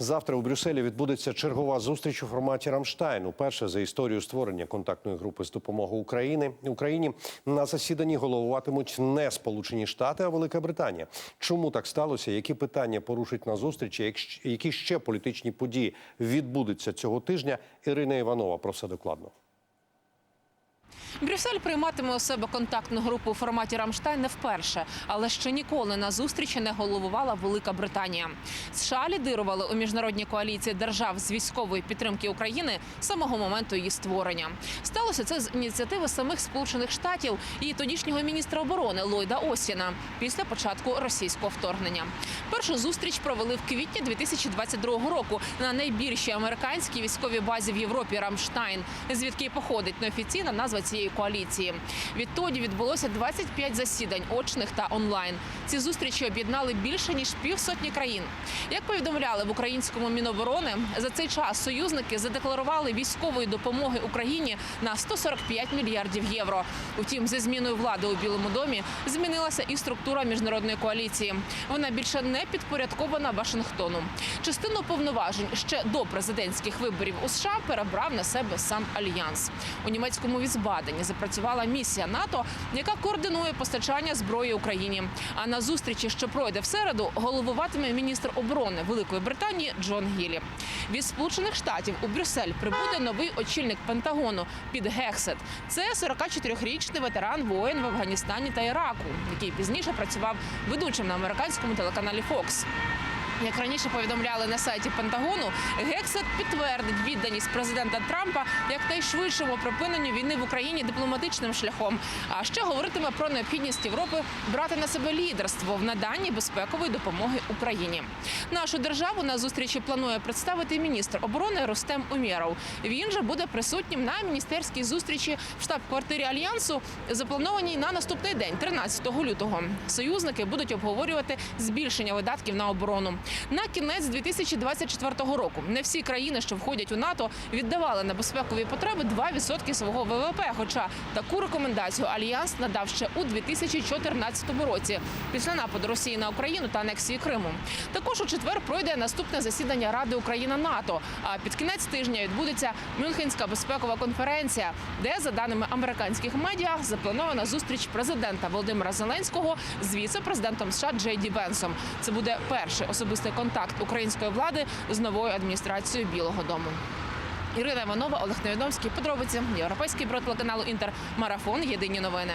Завтра у Брюсселі відбудеться чергова зустріч у форматі Рамштайн. Уперше за історію створення контактної групи з допомоги України Україні на засіданні головуватимуть не Сполучені Штати, а Велика Британія. Чому так сталося? Які питання порушить на зустрічі? Як- Які ще політичні події відбудуться цього тижня? Ірина Іванова про все докладно. Брюссель прийматиме у себе контактну групу у форматі Рамштайн не вперше, але ще ніколи на зустрічі не головувала Велика Британія. США лідирували у міжнародній коаліції держав з військової підтримки України з самого моменту її створення. Сталося це з ініціативи самих Сполучених Штатів і тодішнього міністра оборони Ллойда Остіна після початку російського вторгнення. Першу зустріч провели в квітні 2022 року на найбільшій американській військовій базі в Європі Рамштайн, звідки і походить неофіційна назва цієї коаліції. Відтоді відбулося 25 засідань очних та онлайн. Ці зустрічі об'єднали більше ніж півсотні країн. Як повідомляли в українському міноборони, за цей час союзники задекларували військової допомоги Україні на 145 мільярдів євро. Утім, зі зміною влади у Білому домі змінилася і структура міжнародної коаліції. Вона більше не підпорядкована Вашингтону. Частину повноважень ще до президентських виборів у США перебрав на себе сам альянс. У німецькому Візбадені запрацювала місія НАТО, яка координує постачання зброї Україні. А на зустрічі, що пройде в середу, головуватиме міністр оборони Великої Британії Джон Гілі. Від сполучених штатів у Брюссель прибуде новий очільник Пентагону під Гексет. Це 44-річний ветеран воїн в Афганістані та Іраку, який пізніше працював ведучим на американському телеканалі Fox. Як раніше повідомляли на сайті Пентагону, Гексет підтвердить відданість президента Трампа як найшвидшому припиненню війни в Україні дипломатичним шляхом. А ще говоритиме про необхідність Європи брати на себе лідерство в наданні безпекової допомоги Україні. Нашу державу на зустрічі планує представити міністр оборони Рустем Умєров. Він же буде присутнім на міністерській зустрічі в штаб-квартирі альянсу, запланованій на наступний день, 13 лютого. Союзники будуть обговорювати збільшення видатків на оборону. На кінець 2024 року не всі країни, що входять у НАТО, віддавали на безпекові потреби 2% свого ВВП. Хоча таку рекомендацію альянс надав ще у 2014 році після нападу Росії на Україну та анексії Криму. Також у четвер пройде наступне засідання Ради Україна НАТО. А під кінець тижня відбудеться Мюнхенська безпекова конференція, де за даними американських медіа запланована зустріч президента Володимира Зеленського з віце-президентом США Джей Ді Бенсом. Це буде перший особистий контакт української влади з новою адміністрацією Білого Дому. Ірина Іванова, Олег Невідомський. Подробиці Європейський бро телеканалу Інтер. Марафон. Єдині новини.